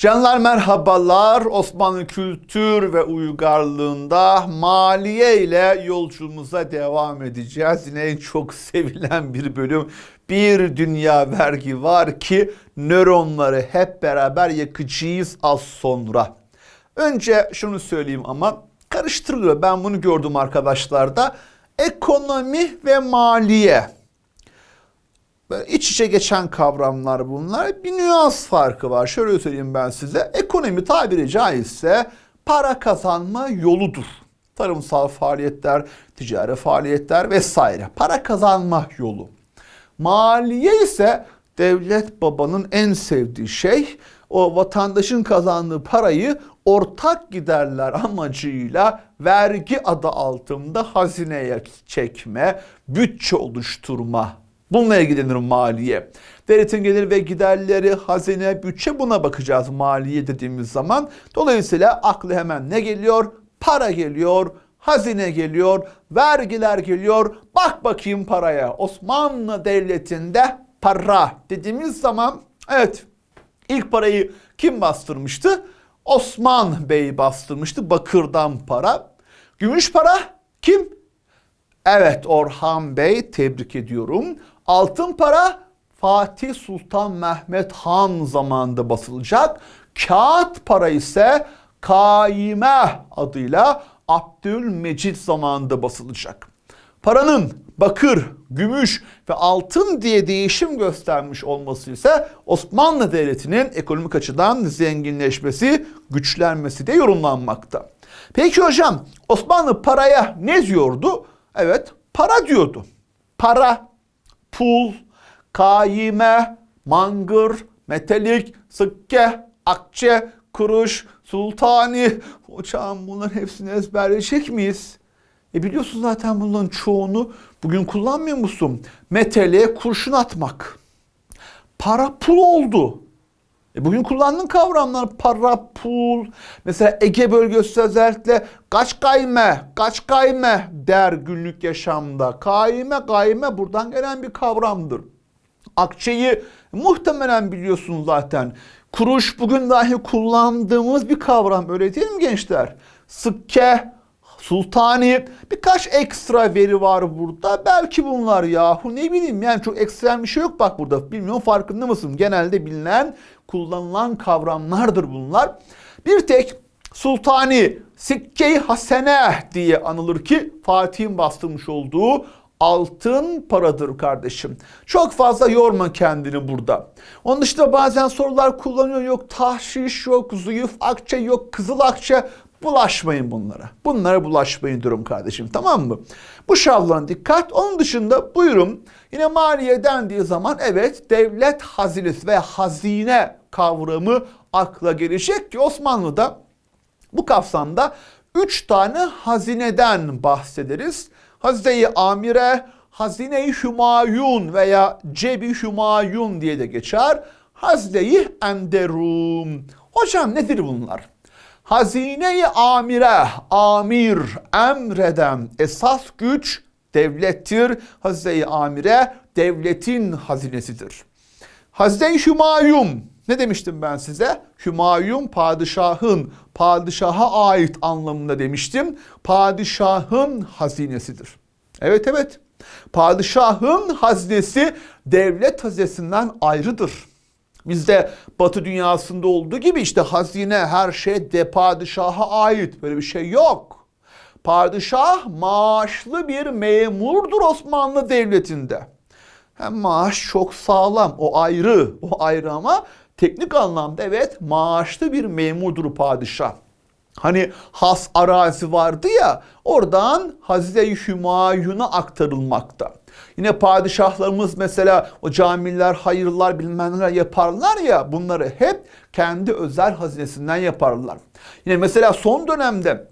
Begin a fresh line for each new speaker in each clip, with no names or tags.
Canlar merhabalar. Osmanlı kültür ve uygarlığında maliye ile yolculuğumuza devam edeceğiz. Yine en çok sevilen bir bölüm. Bir dünya vergi var ki nöronları hep beraber yakacağız az sonra. Önce şunu söyleyeyim ama karıştırılıyor. Ben bunu gördüm arkadaşlarda. Ekonomi ve maliye. Böyle iç içe geçen kavramlar bunlar. Bir nüans farkı var. Şöyle söyleyeyim ben size. Ekonomi tabiri caizse para kazanma yoludur. Tarımsal faaliyetler, ticari faaliyetler vesaire. Para kazanma yolu. Maliye ise devlet babanın en sevdiği şey o vatandaşın kazandığı parayı ortak giderler amacıyla vergi adı altında hazineye çekme, bütçe oluşturma Bununla ilgilenir maliye. Devletin gelir ve giderleri, hazine, bütçe buna bakacağız maliye dediğimiz zaman. Dolayısıyla aklı hemen ne geliyor? Para geliyor, hazine geliyor, vergiler geliyor. Bak bakayım paraya. Osmanlı Devleti'nde para dediğimiz zaman evet ilk parayı kim bastırmıştı? Osman Bey bastırmıştı bakırdan para. Gümüş para kim? Evet Orhan Bey tebrik ediyorum. Altın para Fatih Sultan Mehmet Han zamanında basılacak. Kağıt para ise Kaime adıyla Abdülmecit zamanında basılacak. Paranın bakır, gümüş ve altın diye değişim göstermiş olması ise Osmanlı Devleti'nin ekonomik açıdan zenginleşmesi, güçlenmesi de yorumlanmakta. Peki hocam Osmanlı paraya ne diyordu? Evet para diyordu. Para, pul, kaime, mangır, metelik, sıkke, akçe, kuruş, sultani. Hocam bunların hepsini ezberleyecek miyiz? E biliyorsun zaten bunların çoğunu bugün kullanmıyor musun? Metele kurşun atmak. Para pul oldu. E bugün kullandığın kavramlar para, pul. Mesela Ege bölgesi özellikle kaç kayme, kaç kayme der günlük yaşamda. Kaime, kayme buradan gelen bir kavramdır. Akçeyi muhtemelen biliyorsun zaten. Kuruş bugün dahi kullandığımız bir kavram öyle değil mi gençler? Sıkke, Sultani birkaç ekstra veri var burada. Belki bunlar yahu ne bileyim yani çok ekstrem bir şey yok bak burada. Bilmiyorum farkında mısın? Genelde bilinen kullanılan kavramlardır bunlar. Bir tek Sultani Sikke-i Hasene diye anılır ki Fatih'in bastırmış olduğu altın paradır kardeşim. Çok fazla yorma kendini burada. Onun dışında bazen sorular kullanıyor. Yok tahşiş yok, zuyuf akçe yok, kızıl akçe. Bulaşmayın bunlara. Bunlara bulaşmayın diyorum kardeşim tamam mı? Bu şavlan dikkat. Onun dışında buyurun yine maliye dendiği zaman evet devlet hazinesi ve hazine kavramı akla gelecek ki Osmanlı'da bu kapsamda 3 tane hazineden bahsederiz. Hazine-i Amire, Hazine-i Hümayun veya Cebi Hümayun diye de geçer. Hazine-i Enderum. Hocam nedir bunlar? Hazine-i amire, amir, emreden esas güç devlettir. Hazine-i amire devletin hazinesidir. Hazine-i Hümayun ne demiştim ben size? Hümayun padişahın, padişaha ait anlamında demiştim. Padişahın hazinesidir. Evet evet. Padişahın hazinesi devlet hazinesinden ayrıdır. Bizde batı dünyasında olduğu gibi işte hazine her şey de padişaha ait. Böyle bir şey yok. Padişah maaşlı bir memurdur Osmanlı Devleti'nde. Hem maaş çok sağlam o ayrı o ayrı ama teknik anlamda evet maaşlı bir memurdur padişah. Hani has arazi vardı ya oradan Hazreti Hümayun'a aktarılmakta. Yine padişahlarımız mesela o camiler, hayırlar bilmem yaparlar ya bunları hep kendi özel hazinesinden yaparlar. Yine mesela son dönemde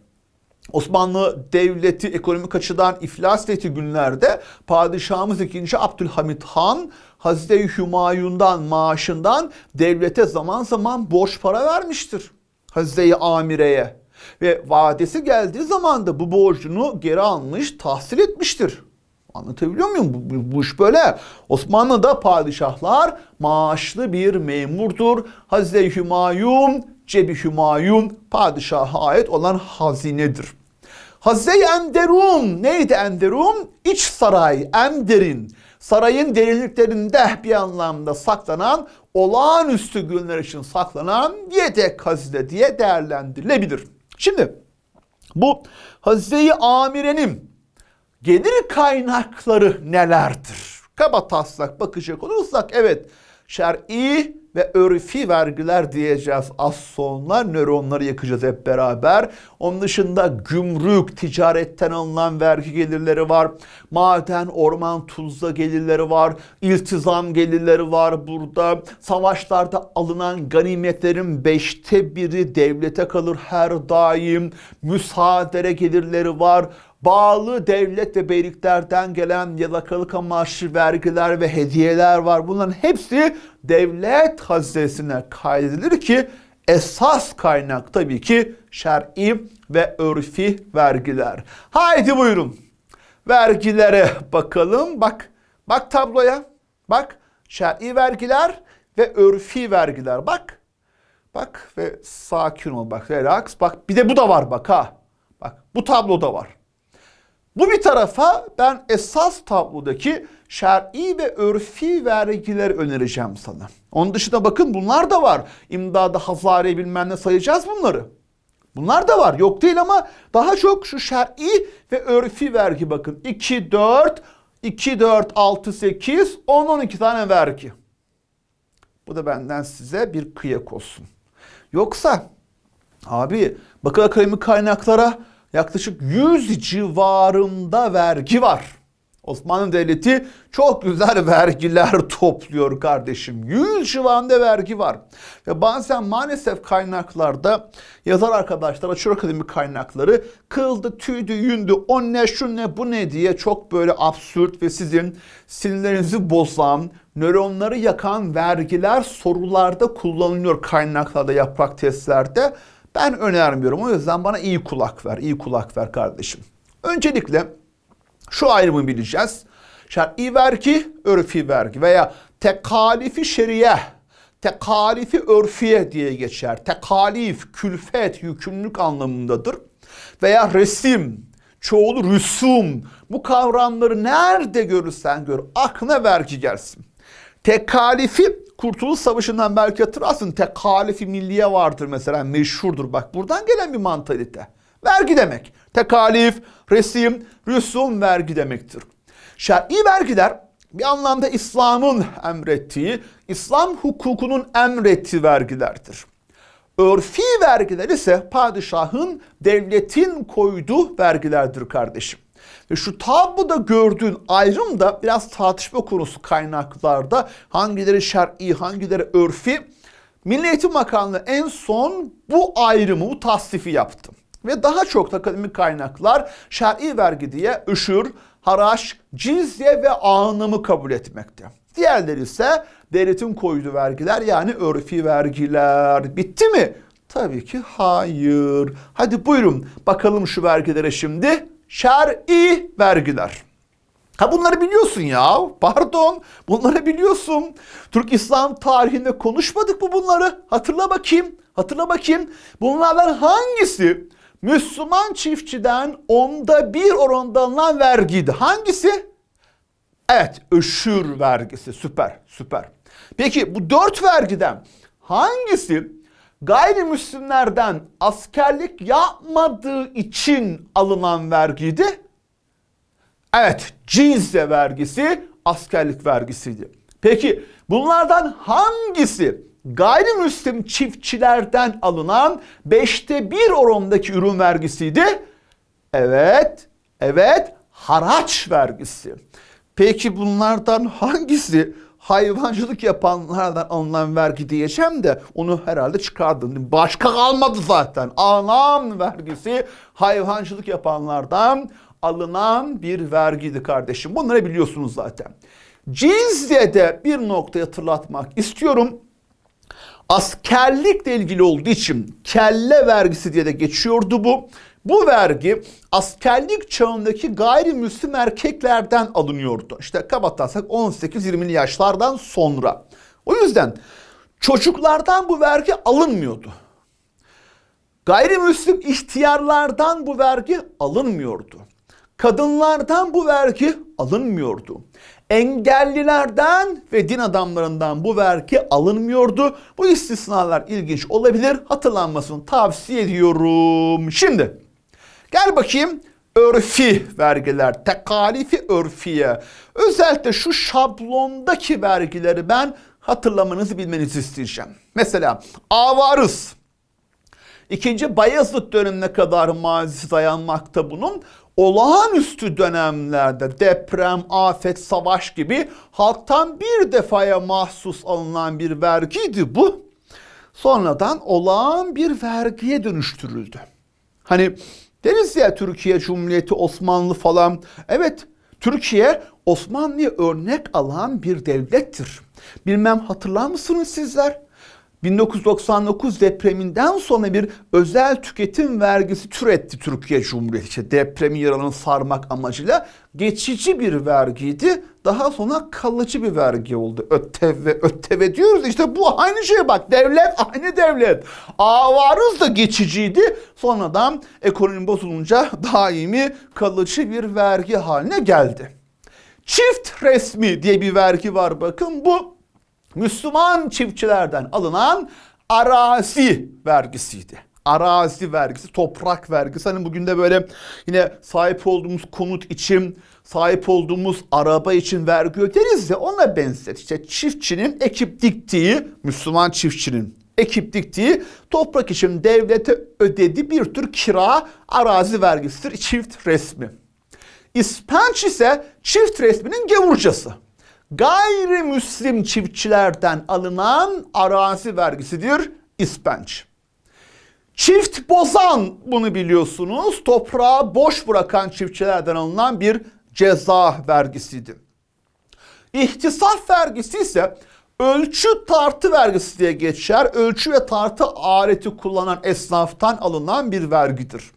Osmanlı Devleti ekonomik açıdan iflas ettiği günlerde padişahımız 2. Abdülhamit Han Hazreti Hümayun'dan maaşından devlete zaman zaman borç para vermiştir. Hazreti Amire'ye ve vadesi geldiği zaman da bu borcunu geri almış, tahsil etmiştir. Anlatabiliyor muyum? Bu, bu, bu iş böyle. Osmanlı'da padişahlar maaşlı bir memurdur. Hazreti Hümayun, Cebi Hümayun padişaha ait olan hazinedir. Hazreti Enderun neydi Enderun? İç saray, Ender'in. Sarayın derinliklerinde bir anlamda saklanan, olağanüstü günler için saklanan yedek hazine diye değerlendirilebilir. Şimdi bu Hazreti Amire'nin gelir kaynakları nelerdir? Kaba taslak bakacak olursak evet şer'i ve örfi vergiler diyeceğiz az sonra. Nöronları yakacağız hep beraber. Onun dışında gümrük, ticaretten alınan vergi gelirleri var. Maden, orman, tuzla gelirleri var. İltizam gelirleri var burada. Savaşlarda alınan ganimetlerin beşte biri devlete kalır her daim. Müsaadere gelirleri var bağlı devlet ve beyliklerden gelen yalakalık amaçlı vergiler ve hediyeler var. Bunların hepsi devlet hazinesine kaydedilir ki esas kaynak tabii ki şer'i ve örfi vergiler. Haydi buyurun. Vergilere bakalım. Bak, bak tabloya. Bak, şer'i vergiler ve örfi vergiler. Bak, bak ve sakin ol bak, relax. Bak bir de bu da var bak ha. Bak bu tabloda var. Bu bir tarafa ben esas tablodaki şer'i ve örfi vergiler önereceğim sana. Onun dışında bakın bunlar da var. İmdada hazare bilmem ne sayacağız bunları. Bunlar da var. Yok değil ama daha çok şu şer'i ve örfi vergi bakın. 2, 4, 2, 4, 6, 8, 10, 12 tane vergi. Bu da benden size bir kıyak olsun. Yoksa abi bakın akademik kaynaklara yaklaşık 100 civarında vergi var. Osmanlı Devleti çok güzel vergiler topluyor kardeşim. 100 civarında vergi var. Ve bazen maalesef kaynaklarda yazar arkadaşlar açıyor akademik kaynakları kıldı, tüydü, yündü, o ne, şu ne, bu ne diye çok böyle absürt ve sizin sinirlerinizi bozan, nöronları yakan vergiler sorularda kullanılıyor kaynaklarda, yaprak testlerde. Ben önermiyorum. O yüzden bana iyi kulak ver, iyi kulak ver kardeşim. Öncelikle şu ayrımı bileceğiz. Şer'i vergi, örfi vergi veya tekalifi şeriye, tekalifi örfiye diye geçer. Tekalif, külfet, yükümlülük anlamındadır. Veya resim, çoğulu rüsum. Bu kavramları nerede görürsen gör aklına vergi gelsin. Tekalifi Kurtuluş Savaşı'ndan belki hatırlarsın. Tekalifi milliye vardır mesela meşhurdur. Bak buradan gelen bir mantalite. Vergi demek. Tekalif, resim, rüsum vergi demektir. Şer'i vergiler bir anlamda İslam'ın emrettiği, İslam hukukunun emrettiği vergilerdir. Örfi vergiler ise padişahın, devletin koyduğu vergilerdir kardeşim. Ve şu tabloda gördüğün ayrım da biraz tartışma konusu kaynaklarda. Hangileri şer'i, hangileri örfi. Milli Eğitim Bakanlığı en son bu ayrımı, bu tasnifi yaptı. Ve daha çok akademik kaynaklar şer'i vergi diye üşür, haraç, cizye ve anımı kabul etmekte. Diğerleri ise devletin koyduğu vergiler yani örfi vergiler. Bitti mi? Tabii ki hayır. Hadi buyurun bakalım şu vergilere şimdi. Şer'i vergiler. Ha bunları biliyorsun ya. Pardon. Bunları biliyorsun. Türk İslam tarihinde konuşmadık mı bunları? Hatırla bakayım. Hatırla bakayım. Bunlardan hangisi Müslüman çiftçiden onda bir oranda alınan vergiydi? Hangisi? Evet, öşür vergisi. Süper, süper. Peki bu dört vergiden hangisi gayrimüslimlerden askerlik yapmadığı için alınan vergiydi? Evet, cizye vergisi askerlik vergisiydi. Peki bunlardan hangisi gayrimüslim çiftçilerden alınan beşte bir orandaki ürün vergisiydi? Evet, evet haraç vergisi. Peki bunlardan hangisi hayvancılık yapanlardan alınan vergi diyeceğim de onu herhalde çıkardım. Başka kalmadı zaten. Anam vergisi hayvancılık yapanlardan alınan bir vergiydi kardeşim. Bunları biliyorsunuz zaten. Cizye'de bir noktayı hatırlatmak istiyorum. Askerlikle ilgili olduğu için kelle vergisi diye de geçiyordu bu. Bu vergi askerlik çağındaki gayrimüslim erkeklerden alınıyordu. İşte kabatarsak 18-20'li yaşlardan sonra. O yüzden çocuklardan bu vergi alınmıyordu. Gayrimüslim ihtiyarlardan bu vergi alınmıyordu. Kadınlardan bu vergi alınmıyordu. Engellilerden ve din adamlarından bu vergi alınmıyordu. Bu istisnalar ilginç olabilir. Hatırlanmasını tavsiye ediyorum. Şimdi gel bakayım örfi vergiler, tekalifi örfiye. Özellikle şu şablondaki vergileri ben hatırlamanızı bilmenizi isteyeceğim. Mesela avarız. İkinci Bayezid dönemine kadar mazisi dayanmakta bunun. Olağanüstü dönemlerde deprem, afet, savaş gibi halktan bir defaya mahsus alınan bir vergiydi bu. Sonradan olağan bir vergiye dönüştürüldü. Hani deriz ya Türkiye Cumhuriyeti Osmanlı falan. Evet Türkiye Osmanlı'ya örnek alan bir devlettir. Bilmem hatırlar mısınız sizler? 1999 depreminden sonra bir özel tüketim vergisi türetti Türkiye Cumhuriyeti. İşte depremi yaralarını sarmak amacıyla geçici bir vergiydi. Daha sonra kalıcı bir vergi oldu. Öteve, öteve diyoruz işte bu aynı şey bak devlet aynı devlet. Avarız da geçiciydi. Sonradan ekonomi bozulunca daimi kalıcı bir vergi haline geldi. Çift resmi diye bir vergi var bakın bu Müslüman çiftçilerden alınan arazi vergisiydi. Arazi vergisi, toprak vergisi. Hani bugün de böyle yine sahip olduğumuz konut için, sahip olduğumuz araba için vergi öderiz ya ona benzet. İşte çiftçinin ekip diktiği, Müslüman çiftçinin ekip diktiği toprak için devlete ödediği bir tür kira arazi vergisidir. Çift resmi. İspenç ise çift resminin gevurcası gayrimüslim çiftçilerden alınan arazi vergisidir ispenç. Çift bozan bunu biliyorsunuz toprağı boş bırakan çiftçilerden alınan bir ceza vergisiydi. İhtisaf vergisi ise ölçü tartı vergisi diye geçer. Ölçü ve tartı aleti kullanan esnaftan alınan bir vergidir.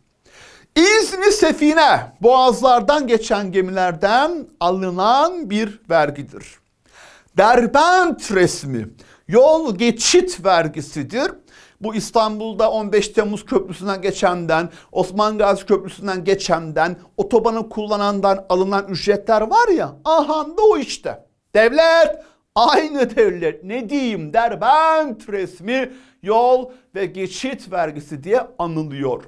İzni sefine boğazlardan geçen gemilerden alınan bir vergidir. Derbent resmi yol geçit vergisidir. Bu İstanbul'da 15 Temmuz Köprüsü'nden geçenden, Osman Gazi Köprüsü'nden geçenden, otobanı kullanandan alınan ücretler var ya, aha da o işte. Devlet, aynı devlet ne diyeyim derbent resmi yol ve geçit vergisi diye anılıyor.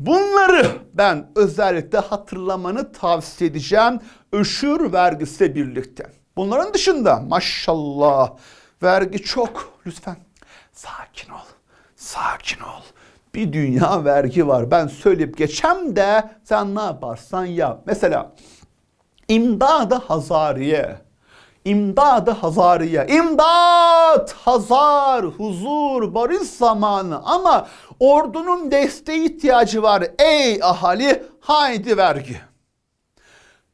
Bunları ben özellikle hatırlamanı tavsiye edeceğim öşür vergisiyle birlikte. Bunların dışında maşallah vergi çok. Lütfen sakin ol. Sakin ol. Bir dünya vergi var. Ben söyleyip geçem de sen ne yaparsan yap. Mesela imdadı hazariye. İmdadı hazariye. İmdat, hazar, huzur, barış zamanı ama ordunun desteği ihtiyacı var. Ey ahali haydi vergi.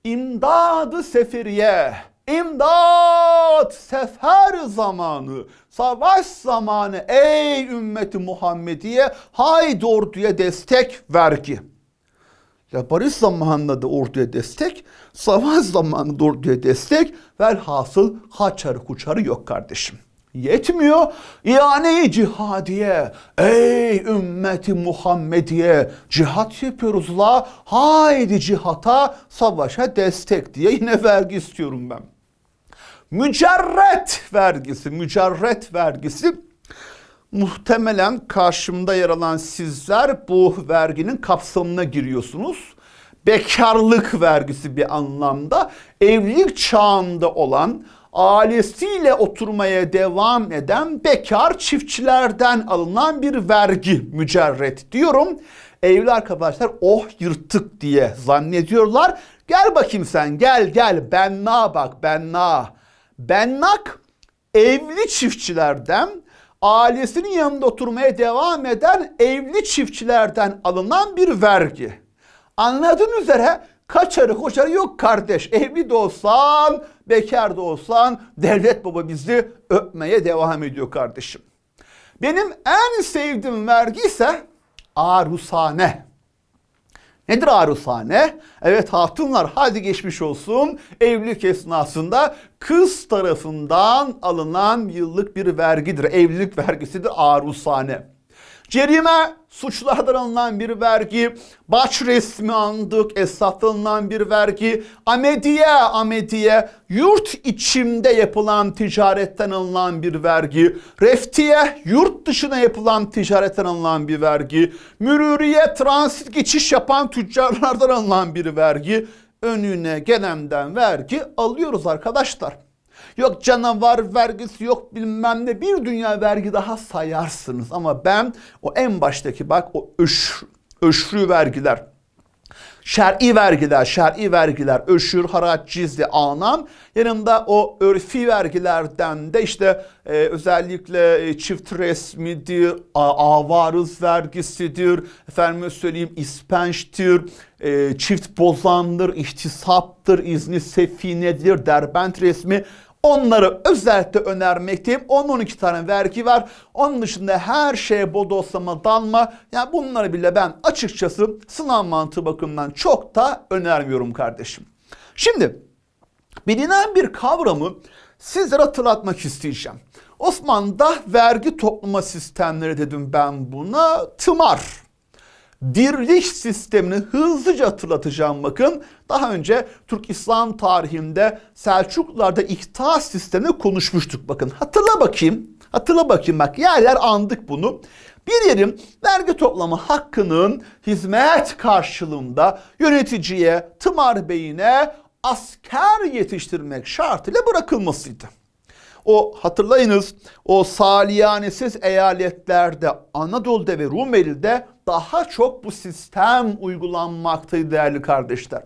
İmdadı seferiye. İmdat sefer zamanı, savaş zamanı ey ümmeti Muhammediye haydi orduya destek vergi. Ya barış zamanında da orduya destek, savaş zamanında da orduya destek, velhasıl haçarı kuçarı yok kardeşim. Yetmiyor. İane-i cihadiye. Ey ümmeti Muhammediye. Cihat yapıyoruz la. Haydi cihata, savaşa destek diye yine vergi istiyorum ben. Mücerret vergisi, mücerret vergisi muhtemelen karşımda yer alan sizler bu verginin kapsamına giriyorsunuz. Bekarlık vergisi bir anlamda evlilik çağında olan ailesiyle oturmaya devam eden bekar çiftçilerden alınan bir vergi mücerret diyorum. Evli arkadaşlar oh yırtık diye zannediyorlar. Gel bakayım sen gel gel benna bak benna. Bennak evli çiftçilerden ailesinin yanında oturmaya devam eden evli çiftçilerden alınan bir vergi. Anladığın üzere kaçarı koşarı yok kardeş. Evli de olsan, bekar da olsan devlet baba bizi öpmeye devam ediyor kardeşim. Benim en sevdiğim vergi ise arusane. Nedir aruzhane? Evet hatunlar hadi geçmiş olsun. Evlilik esnasında kız tarafından alınan yıllık bir vergidir. Evlilik vergisidir aruzhane. Cerime suçlardan alınan bir vergi, baş resmi andık, esnaftan bir vergi, amediye, amediye, yurt içinde yapılan ticaretten alınan bir vergi, reftiye, yurt dışına yapılan ticaretten alınan bir vergi, mürüriye, transit geçiş yapan tüccarlardan alınan bir vergi, önüne gelemden vergi alıyoruz arkadaşlar. Yok canavar vergisi yok bilmem ne bir dünya vergi daha sayarsınız. Ama ben o en baştaki bak o öş, öşrü vergiler. Şer'i vergiler, şer'i vergiler, öşür, haraç, cizli, anan. Yanında o örfi vergilerden de işte e, özellikle e, çift resmidir, avarız vergisidir, efendim söyleyeyim ispençtir, e, çift bozandır, ihtisaptır, izni sefinedir, derbent resmi. Onları özellikle önermekteyim. 10-12 tane vergi var. Onun dışında her şeye bodoslama dalma. Yani bunları bile ben açıkçası sınav mantığı bakımından çok da önermiyorum kardeşim. Şimdi bilinen bir kavramı sizlere hatırlatmak isteyeceğim. Osmanlı'da vergi toplama sistemleri dedim ben buna tımar dirlik sistemini hızlıca hatırlatacağım bakın. Daha önce Türk İslam tarihinde Selçuklularda iktidar sistemini konuşmuştuk bakın. Hatırla bakayım. Hatırla bakayım bak yerler andık bunu. Bir yerin vergi toplama hakkının hizmet karşılığında yöneticiye, tımar beyine asker yetiştirmek şartıyla bırakılmasıydı. O hatırlayınız o saliyanesiz eyaletlerde Anadolu'da ve Rumeli'de daha çok bu sistem uygulanmaktaydı değerli kardeşler.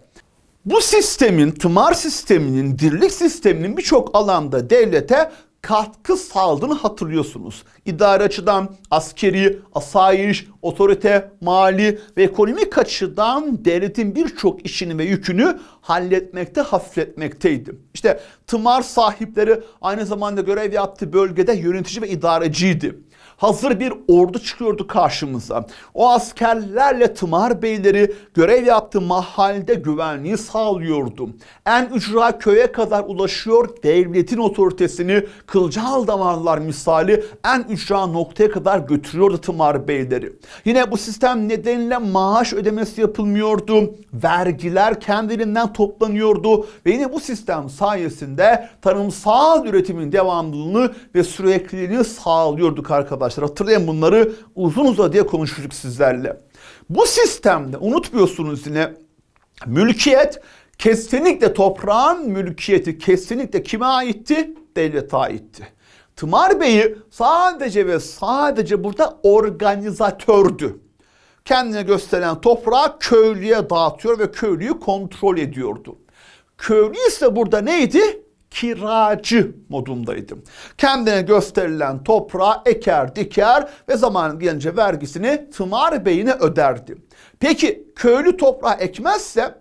Bu sistemin, tımar sisteminin, dirlik sisteminin birçok alanda devlete katkı sağladığını hatırlıyorsunuz. İdari açıdan askeri, asayiş, otorite, mali ve ekonomik açıdan devletin birçok işini ve yükünü halletmekte, hafifletmekteydi. İşte tımar sahipleri aynı zamanda görev yaptığı bölgede yönetici ve idareciydi hazır bir ordu çıkıyordu karşımıza. O askerlerle tımar beyleri görev yaptığı mahalde güvenliği sağlıyordu. En ücra köye kadar ulaşıyor devletin otoritesini kılcal damarlar misali en ücra noktaya kadar götürüyordu tımar beyleri. Yine bu sistem nedeniyle maaş ödemesi yapılmıyordu. Vergiler kendiliğinden toplanıyordu ve yine bu sistem sayesinde tarımsal üretimin devamlılığını ve sürekliliğini sağlıyorduk arkadaşlar arkadaşlar. Hatırlayın bunları uzun uzadıya konuştuk sizlerle. Bu sistemde unutmuyorsunuz yine mülkiyet kesinlikle toprağın mülkiyeti kesinlikle kime aitti? Devlete aitti. Tımar Bey'i sadece ve sadece burada organizatördü. Kendine gösteren toprağı köylüye dağıtıyor ve köylüyü kontrol ediyordu. Köylü ise burada neydi? Kiracı modundaydım. Kendine gösterilen toprağı eker diker ve zaman gelince vergisini tımar beyine öderdi. Peki köylü toprağı ekmezse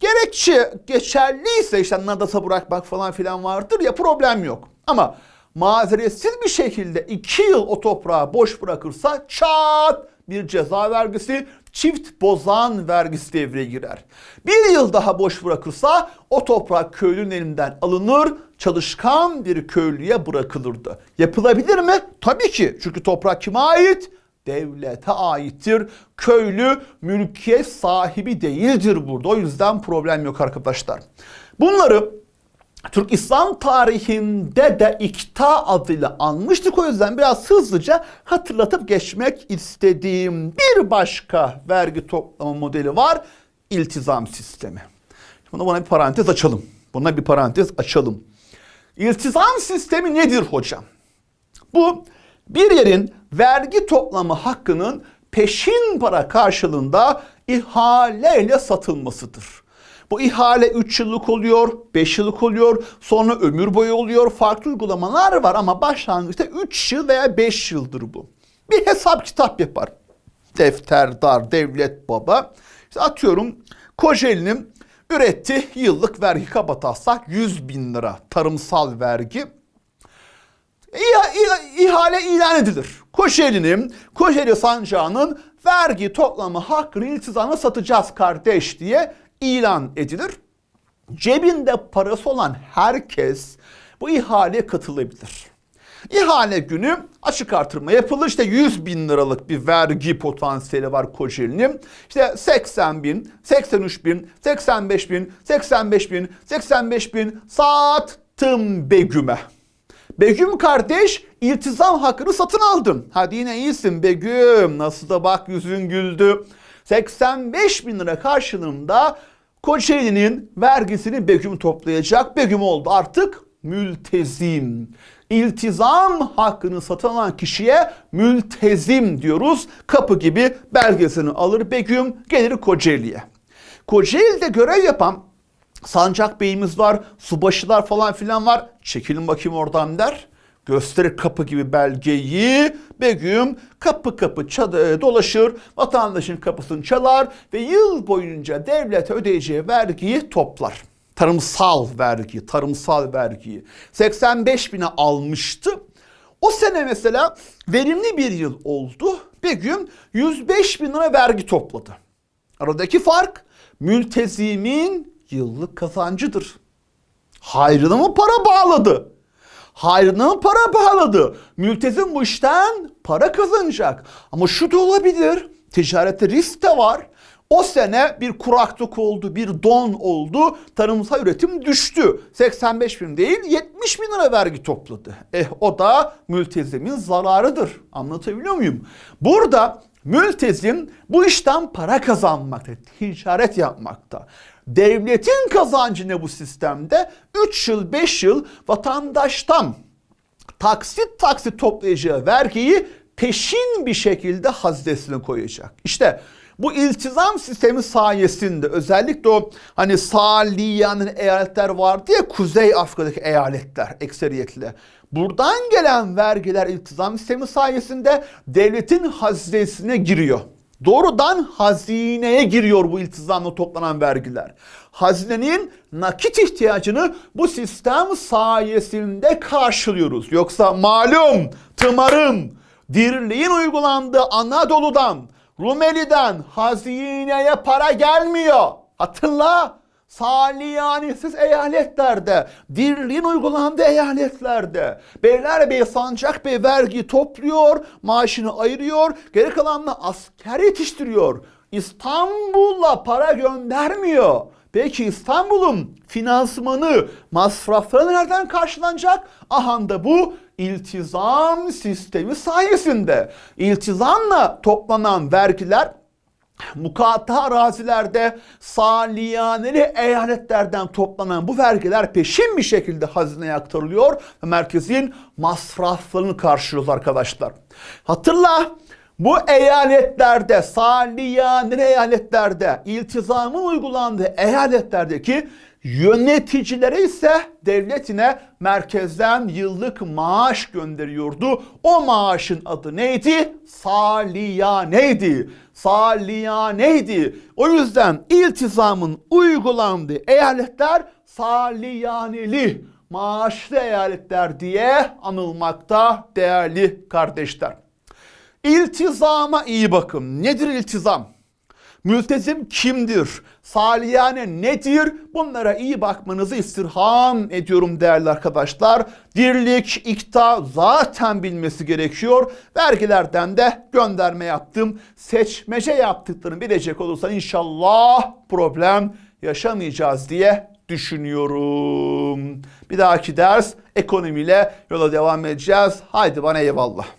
gerekçe geçerliyse işte nadasa bırakmak falan filan vardır ya problem yok. Ama mazeretsiz bir şekilde iki yıl o toprağı boş bırakırsa çat bir ceza vergisi çift bozan vergisi devreye girer. Bir yıl daha boş bırakırsa o toprak köylünün elinden alınır, çalışkan bir köylüye bırakılırdı. Yapılabilir mi? Tabii ki. Çünkü toprak kime ait? Devlete aittir. Köylü mülkiyet sahibi değildir burada. O yüzden problem yok arkadaşlar. Bunları Türk İslam tarihinde de ikta adıyla anmıştık. O yüzden biraz hızlıca hatırlatıp geçmek istediğim bir başka vergi toplama modeli var. İltizam sistemi. Buna, buna bir parantez açalım. Buna bir parantez açalım. İltizam sistemi nedir hocam? Bu bir yerin vergi toplama hakkının peşin para karşılığında ihaleyle satılmasıdır. Bu ihale 3 yıllık oluyor, 5 yıllık oluyor, sonra ömür boyu oluyor. Farklı uygulamalar var ama başlangıçta 3 yıl veya 5 yıldır bu. Bir hesap kitap yapar. Defterdar, devlet baba. İşte atıyorum Kocaeli'nin üretti yıllık vergi kabataslak 100 bin lira tarımsal vergi. İha, iha, ihale ilan edilir. Kocaeli'nin, Kocaeli sancağının vergi toplama hakkını iltizamla satacağız kardeş diye ilan edilir. Cebinde parası olan herkes bu ihaleye katılabilir. İhale günü açık artırma yapılır. İşte 100 bin liralık bir vergi potansiyeli var Kocaeli'nin. İşte 80 bin, 83 bin, 85 bin, 85 bin, 85 bin sattım Begüm'e. Begüm kardeş iltizam hakkını satın aldın. Hadi yine iyisin Begüm. Nasıl da bak yüzün güldü. 85 bin lira karşılığında Kocaeli'nin vergisini Begüm toplayacak. Begüm oldu artık mültezim. İltizam hakkını satın alan kişiye mültezim diyoruz. Kapı gibi belgesini alır Begüm gelir Kocaeli'ye. Kocaeli'de görev yapan Sancak Bey'imiz var, subaşılar falan filan var. Çekilin bakayım oradan der. Gösterir kapı gibi belgeyi. Begüm kapı kapı çadı- dolaşır, vatandaşın kapısını çalar ve yıl boyunca devlete ödeyeceği vergiyi toplar. Tarımsal vergi, tarımsal vergiyi. 85 bine almıştı. O sene mesela verimli bir yıl oldu. Begüm 105 bin lira vergi topladı. Aradaki fark mültezimin yıllık kazancıdır. Hayrına mı para bağladı? Hayrına para bağladı? Mültezim bu işten para kazanacak. Ama şu da olabilir. Ticarette risk de var. O sene bir kuraklık oldu, bir don oldu. Tarımsal üretim düştü. 85 bin değil 70 bin lira vergi topladı. Eh o da mültezimin zararıdır. Anlatabiliyor muyum? Burada mültezim bu işten para kazanmakta, ticaret yapmakta. Devletin kazancı ne bu sistemde? 3 yıl 5 yıl vatandaştan taksit taksit toplayacağı vergiyi peşin bir şekilde haznesine koyacak. İşte bu iltizam sistemi sayesinde özellikle o hani Saliyan'ın eyaletler vardı ya Kuzey Afrika'daki eyaletler ekseriyetle. Buradan gelen vergiler iltizam sistemi sayesinde devletin haznesine giriyor. Doğrudan hazineye giriyor bu iltizamla toplanan vergiler. Hazinenin nakit ihtiyacını bu sistem sayesinde karşılıyoruz. Yoksa malum tımarın, dirliğin uygulandığı Anadolu'dan, Rumeli'den hazineye para gelmiyor. Hatırla. Saliyanesiz eyaletlerde, dirliğin uygulandığı eyaletlerde, Beylerbeyi Sancak Bey vergi topluyor, maaşını ayırıyor, geri kalanla asker yetiştiriyor. İstanbul'a para göndermiyor. Peki İstanbul'un finansmanı, masrafları nereden karşılanacak? Ahanda bu iltizam sistemi sayesinde. İltizamla toplanan vergiler Mukata arazilerde saliyaneli eyaletlerden toplanan bu vergiler peşin bir şekilde hazineye aktarılıyor ve merkezin masraflarını karşılıyor arkadaşlar. Hatırla bu eyaletlerde, saliyaneli eyaletlerde, iltizamın uygulandığı eyaletlerdeki yöneticilere ise devletine merkezden yıllık maaş gönderiyordu. O maaşın adı neydi? Saliyaneydi. Saliyaneydi. O yüzden iltizamın uygulandığı eyaletler saliyaneli maaşlı eyaletler diye anılmakta değerli kardeşler. İltizama iyi bakın. Nedir iltizam? Mültezim kimdir? Saliyane nedir? Bunlara iyi bakmanızı istirham ediyorum değerli arkadaşlar. Dirlik, ikta zaten bilmesi gerekiyor. Vergilerden de gönderme yaptım. Seçmece yaptıklarını bilecek olursa inşallah problem yaşamayacağız diye düşünüyorum. Bir dahaki ders ekonomiyle yola devam edeceğiz. Haydi bana eyvallah.